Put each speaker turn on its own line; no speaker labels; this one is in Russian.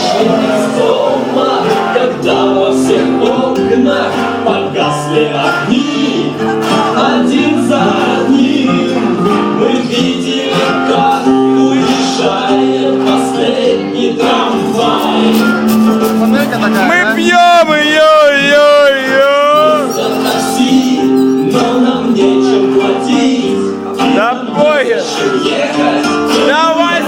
вышел из дома, когда во всех окнах погасли огни, один за одним мы видели, как уезжает последний трамвай.
Мы пьем ее, ее, ее.
За но нам нечем платить. Да поезд.
Давай,